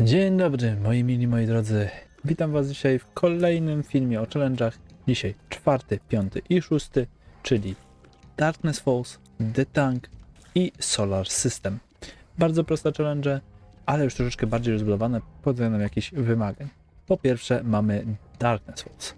Dzień dobry, moi mili, moi drodzy. Witam was dzisiaj w kolejnym filmie o challenge'ach. Dzisiaj czwarty, piąty i szósty, czyli Darkness Falls, The Tank i Solar System. Bardzo proste challenge, ale już troszeczkę bardziej rozbudowane pod względem jakichś wymagań. Po pierwsze mamy Darkness Falls.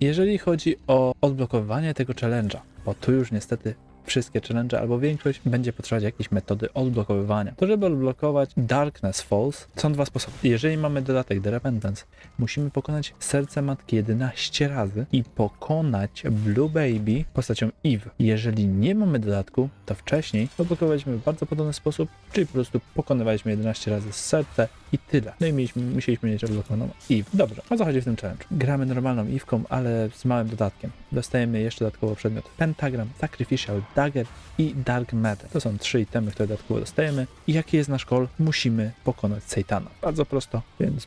Jeżeli chodzi o odblokowanie tego challenge'a, bo tu już niestety wszystkie challenge albo większość będzie potrzebować jakiejś metody odblokowywania. To żeby odblokować Darkness Falls są dwa sposoby. Jeżeli mamy dodatek The Repentance, musimy pokonać serce matki 11 razy i pokonać Blue Baby postacią Eve. Jeżeli nie mamy dodatku, to wcześniej odblokowaliśmy w bardzo podobny sposób, czyli po prostu pokonywaliśmy 11 razy serce i tyle. No i mieliśmy, musieliśmy mieć odblokowaną Eve. Dobrze, o co chodzi w tym challenge? Gramy normalną Eve'ką, ale z małym dodatkiem. Dostajemy jeszcze dodatkowo przedmiot Pentagram, Sacrificial Dagger i Dark Matter. To są trzy itemy, które dodatkowo dostajemy. I jaki jest nasz call? Musimy pokonać Sejtana. Bardzo prosto, więc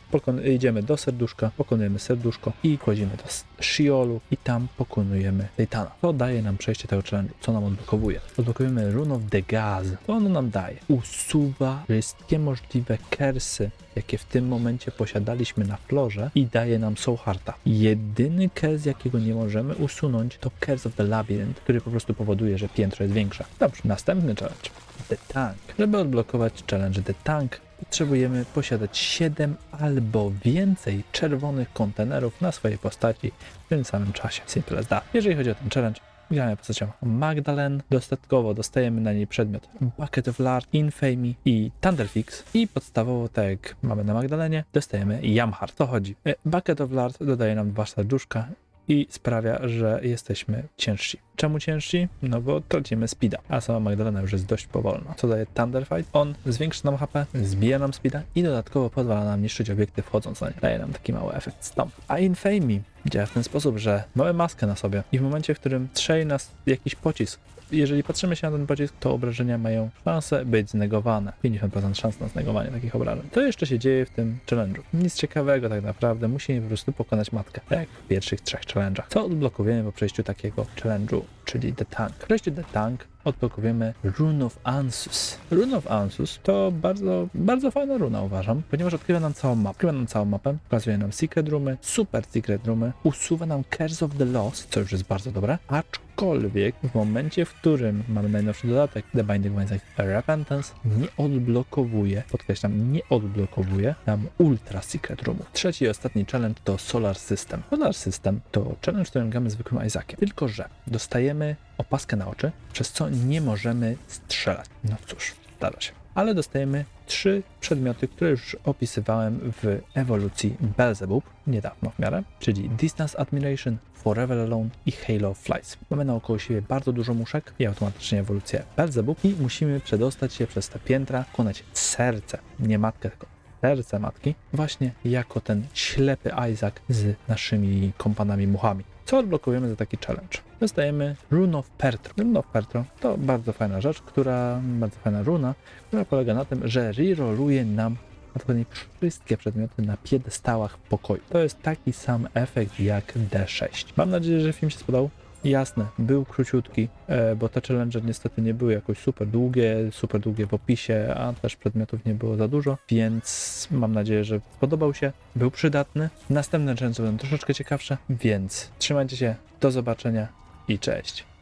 idziemy do serduszka, pokonujemy serduszko i kładziemy do Shiolu i tam pokonujemy Sejtana. To daje nam przejście tego challenge'u. Co nam odblokowuje? Odblokujemy Rune of the Gaz. To ono nam daje. Usuwa wszystkie możliwe kersy, jakie w tym momencie posiadaliśmy na florze i daje nam Soul Hearta. Jedyny kers, jakiego nie możemy usunąć, to Curse of the Labyrinth, który po prostu powoduje, że piętro jest większe. Dobrze, następny challenge. The Tank. Żeby odblokować challenge The Tank, potrzebujemy posiadać 7 albo więcej czerwonych kontenerów na swojej postaci w tym samym czasie. Simple as that. Jeżeli chodzi o ten challenge, Gramy postacią Magdalen. Dodatkowo dostajemy na niej przedmiot Bucket of Lard, Infamy i Thunderfix. I podstawowo, tak jak mamy na Magdalenie, dostajemy Jamhart. To chodzi. E, Bucket of Lard dodaje nam dwa serduszka i sprawia, że jesteśmy ciężsi. Czemu ciężsi? No bo tracimy speeda, a sama Magdalena już jest dość powolna. Co daje Thunderfight? On zwiększa nam HP, zbija nam speeda i dodatkowo pozwala nam niszczyć obiekty wchodząc na nie. Daje nam taki mały efekt stomp. A Infamy działa w ten sposób, że mamy maskę na sobie i w momencie, w którym strzeli nas jakiś pocisk, jeżeli patrzymy się na ten pocisk, to obrażenia mają szansę być znegowane. 50% szans na znegowanie takich obrażeń. To jeszcze się dzieje w tym challenge'u. Nic ciekawego tak naprawdę. Musimy po prostu pokonać matkę. Tak jak w pierwszych trzech challenge'ach. Co odblokujemy po przejściu takiego challenge'u, you. Czyli The Tank. W The Tank odblokujemy Rune of Ansus. Rune of Ansus to bardzo, bardzo fajna runa uważam, ponieważ odkrywa nam całą mapę. Odkrywa nam całą mapę, pokazuje nam secret roomy, super secret roomy, usuwa nam Curse of the Lost, co już jest bardzo dobre, aczkolwiek w momencie, w którym mamy najnowszy dodatek The Binding of Repentance, nie odblokowuje, podkreślam, nie odblokowuje nam Ultra Secret Roomów. Trzeci i ostatni challenge to Solar System. Solar System to challenge, w którym gramy zwykłym Isaaciem, tylko że dostajemy opaskę na oczy, przez co nie możemy strzelać. No cóż, zdarza się. Ale dostajemy trzy przedmioty, które już opisywałem w ewolucji Belzebub, niedawno w miarę, czyli Distance Admiration, Forever Alone i Halo Flies. Mamy naokoło siebie bardzo dużo muszek i automatycznie ewolucję Belzebub i musimy przedostać się przez te piętra, konać serce, nie matkę, tylko serce matki, właśnie jako ten ślepy Isaac z naszymi kompanami muchami. Co odblokujemy za taki challenge? Dostajemy Rune of Pertro. Rune of Pertro to bardzo fajna rzecz, która, bardzo fajna runa, która polega na tym, że rerolluje nam dokładnie wszystkie przedmioty na piedestałach pokoju. To jest taki sam efekt jak D6. Mam nadzieję, że film się spodobał. Jasne, był króciutki, e, bo te challenge niestety nie były jakoś super długie, super długie w opisie, a też przedmiotów nie było za dużo, więc mam nadzieję, że spodobał się, był przydatny. Następne challenge będą troszeczkę ciekawsze, więc trzymajcie się, do zobaczenia i cześć.